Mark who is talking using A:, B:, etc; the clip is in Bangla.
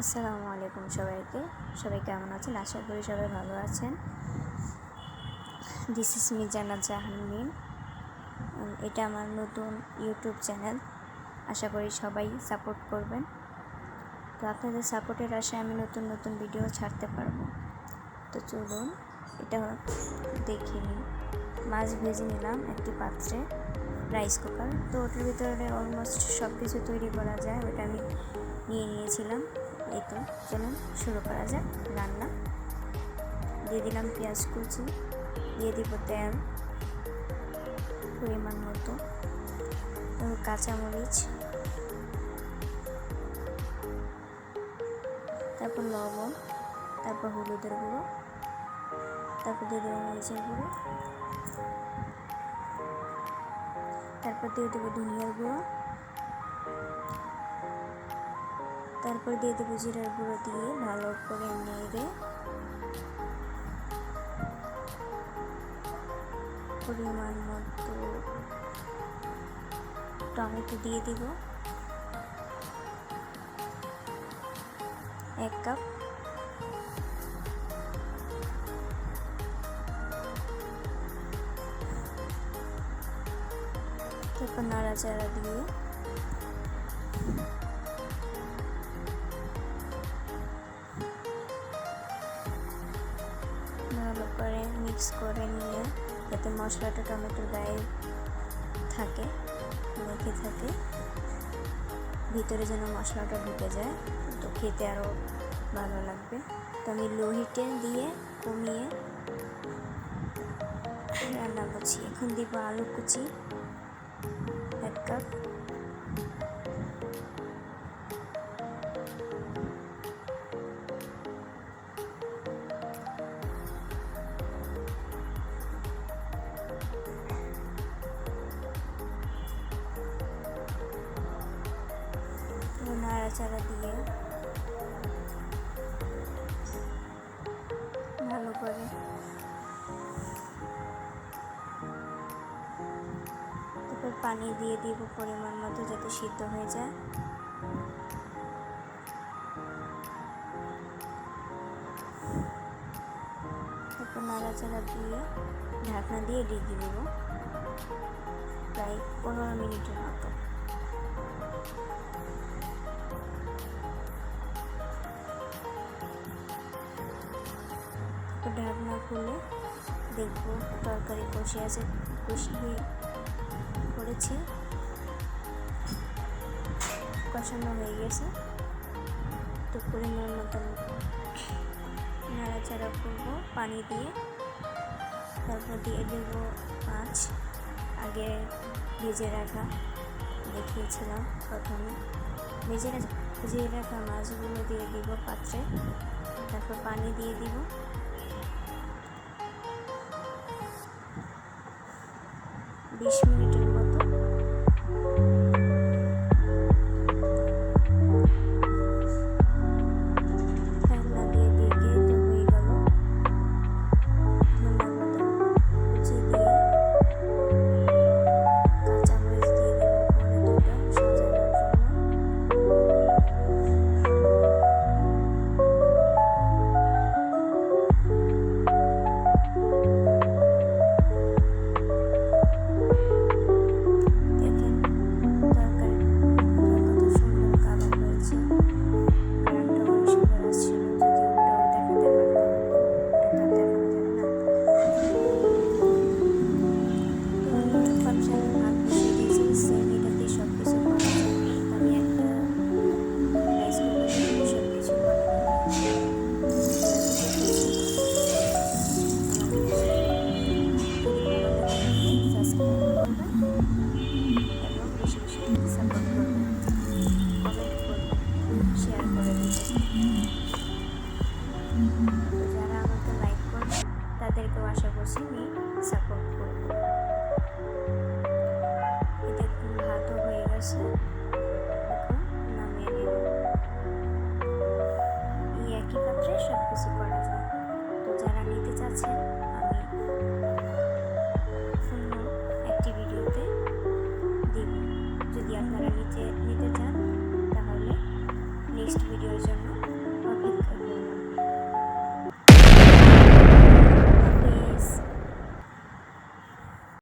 A: আসসালামু আলাইকুম সবাইকে। সবাই কেমন আছেন? আশা করি সবাই ভালো আছেন। দিস ইস মি জান্নাত জাহানমিন এটা আমার নতুন ইউটিউব চ্যানেল আশা করি সবাই সাপোর্ট করবেন। তো আপনাদের সাপোর্টের আশায় আমি নতুন নতুন ভিডিও ছাড়তে পারব। তো চলুন, এটা দেখে নিই। মাছ ভেজে নিলাম একটি পাত্রে রাইস কুকার তো ওটার ভিতরে অলমোস্ট সব কিছু তৈরি করা যায়। ওটা আমি নিয়ে নিয়েছিলাম। এই তো, চলুন শুরু করা যাক, রান্না। দিয়ে দিলাম পেঁয়াজ কুচি, দিয়ে দিব তেল পরিমাণ মতো কাঁচামরিচ। তারপর লবণ, তারপর হলুদের গুঁড়ো, তারপর দিয়ে দেবো মরিচের গুঁড়ো। তারপর দিয়ে দেবো ধনিয়ার গুঁড়ো তারপর দিয়ে দেবো জিরার গুঁড়ো দিয়ে ভালো করে নেড়ে। পরিমাণ মতো টমেটো দিয়ে দিব। এক কাপ। তারপর নাড়াচাড়া দিয়ে মিক্স করে নিয়ে যাতে মশলাটা টমেটোর গায়ে থাকে, মেখে থাকে, ভিতরে যেন মশলাটা ঢুকে যায়, তো খেতে আরও ভালো লাগবে। তো আমি লো হিটে দিয়ে কমিয়ে রান্না করছি। এখন দিব আলু কুচি, এক কাপ। নাড়াচাড়া দিয়ে ভালো করে তারপর পানি দিয়ে দিব পরিমাণ মতো যাতে সিদ্ধ হয়ে যায়। তারপর নাড়াচাড়া দিয়ে ঢাকনা দিয়ে ঢেকে দেব, প্রায় পনেরো মিনিটের মতো। ঢাকনা খুলে দেখব তরকারি কষে আছে কষি হয়ে পড়েছে কষানো হয়ে গেছে। তো পরিমাণ মতন নাড়াচাড়া করব, পানি দিয়ে। তারপর দিয়ে দেব মাছ। আগে ভেজে রাখা, দেখিয়েছিলাম প্রথমে। ভেজে ভেজে রাখা মাছগুলো দিয়ে দিব পাত্রে। তারপর পানি দিয়ে দিব। বিশ মিনিটের যারা আমাকে লাইক করবে তাদেরকেও আশা করছি আমি সাপোর্ট করব। এটা ভাতও হয়ে গেছে।